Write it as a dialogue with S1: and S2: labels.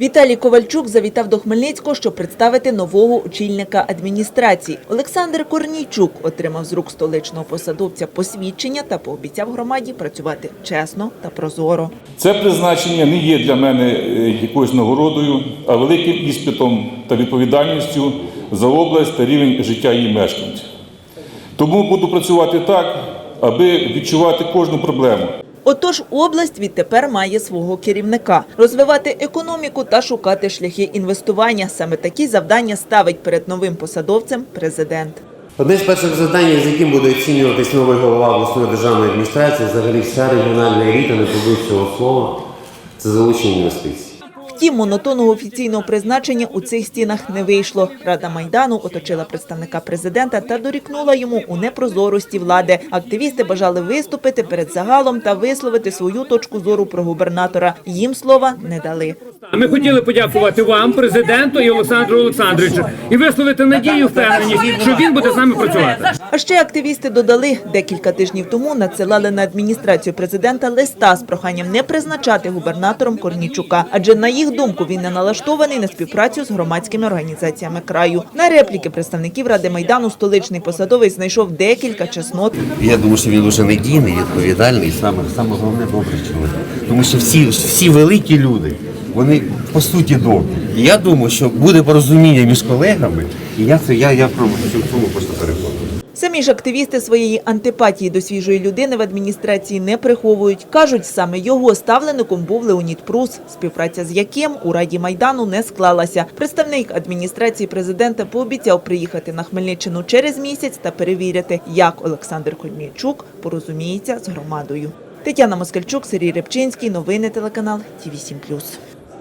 S1: Віталій Ковальчук завітав до Хмельницького, щоб представити нового очільника адміністрації. Олександр Корнійчук отримав з рук столичного посадовця посвідчення та пообіцяв громаді працювати чесно та прозоро.
S2: Це призначення не є для мене е, якоюсь нагородою, а великим іспитом та відповідальністю за область та рівень життя її мешканців. Тому буду працювати так, аби відчувати кожну проблему.
S1: Отож, область відтепер має свого керівника – розвивати економіку та шукати шляхи інвестування. Саме такі завдання ставить перед новим посадовцем президент.
S3: Одне з перших завдань, з яким буде оцінюватись новий голова обласної державної адміністрації, взагалі вся регіональна еліта, не побудь цього слова, це залучення інвестицій.
S1: Втім, монотонного офіційного призначення у цих стінах не вийшло. Рада Майдану оточила представника президента та дорікнула йому у непрозорості влади. Активісти бажали виступити перед загалом та висловити свою точку зору про губернатора. Їм слова не дали.
S4: Ми хотіли подякувати вам, президенту і Олександру Олександровичу, і висловити надію, впевненість, що він буде з нами працювати.
S1: А ще активісти додали, декілька тижнів тому надсилали на адміністрацію президента листа з проханням не призначати губернатором Корнічука, адже на їх думку він не налаштований на співпрацю з громадськими організаціями краю. На репліки представників ради майдану столичний посадовець знайшов декілька чеснот.
S3: Я думаю, що він дуже надійний, відповідальний і саме, саме головне добрий чоловік. Тому що всі, всі великі люди, вони по суті добрі. І я думаю, що буде порозуміння між колегами, і я це я, я про цьому просто переконаний.
S1: Самі ж активісти своєї антипатії до свіжої людини в адміністрації не приховують. Кажуть, саме його ставлеником був Леонід Прус, співпраця з яким у Раді Майдану не склалася. Представник адміністрації президента пообіцяв приїхати на Хмельниччину через місяць та перевірити, як Олександр Кольмійчук порозуміється з громадою. Тетяна Москальчук, Сергій Рибчинський. Новини телеканал Ті 7